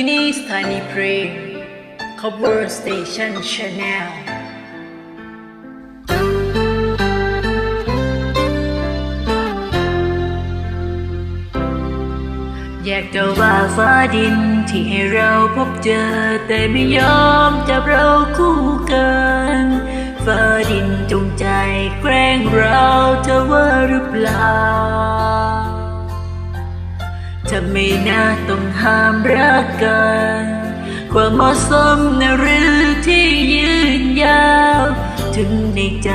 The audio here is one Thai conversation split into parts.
ที่นี่สถานีเพลง Cover Station Channel อยากจะว่าฟ้าดินที่ให้เราพบเจอ แต่ไม่ยอมจับเราคู่กันฟ้าดินจงใจแกล้งเราเธอว่าหรือเปล่า จะไม่น่าต้องห้ามรักกัน ความเหมาะสมนะหรือที่ยืนยาว ถึงในใจ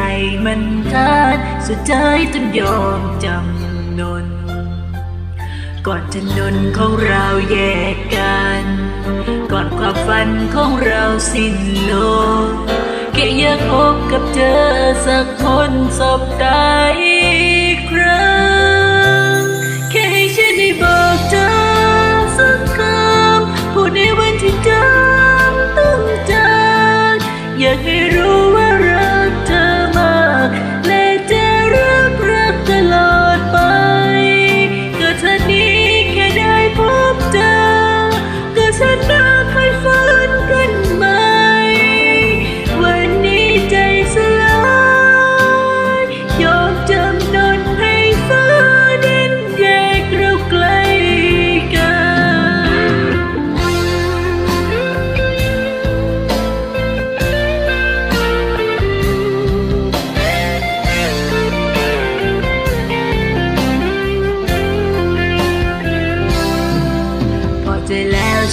มันขาดสุดท้ายต้องยอมจำนน ก่อนถนนของเราแยกกัน ก่อนความฝันของเราสิ้นลงแค่อยากพบกับเธอสักคนสบตาอีกครั้ง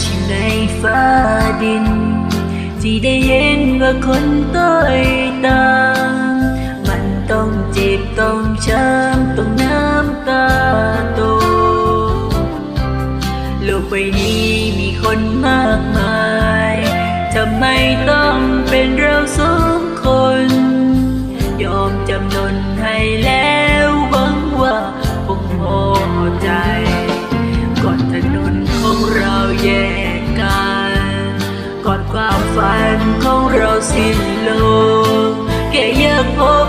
แล้วใช่ไหมฟ้าดิ ฝันของเราสิ้นลงแค่อยากพบ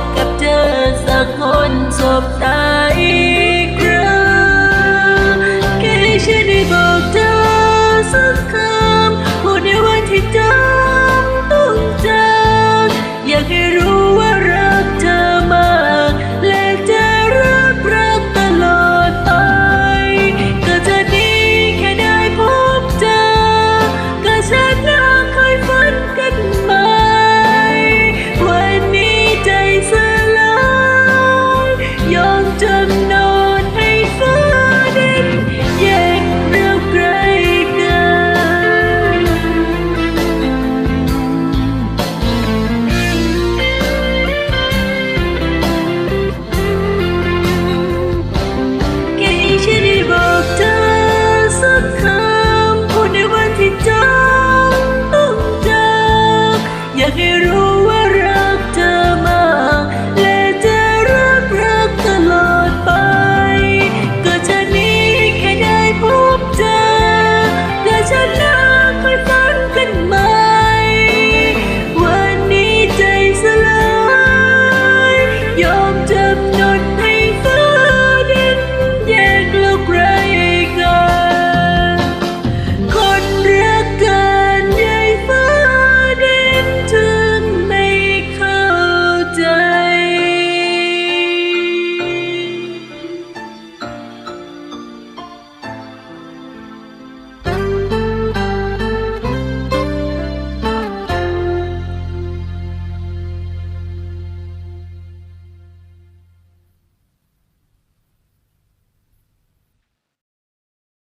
也许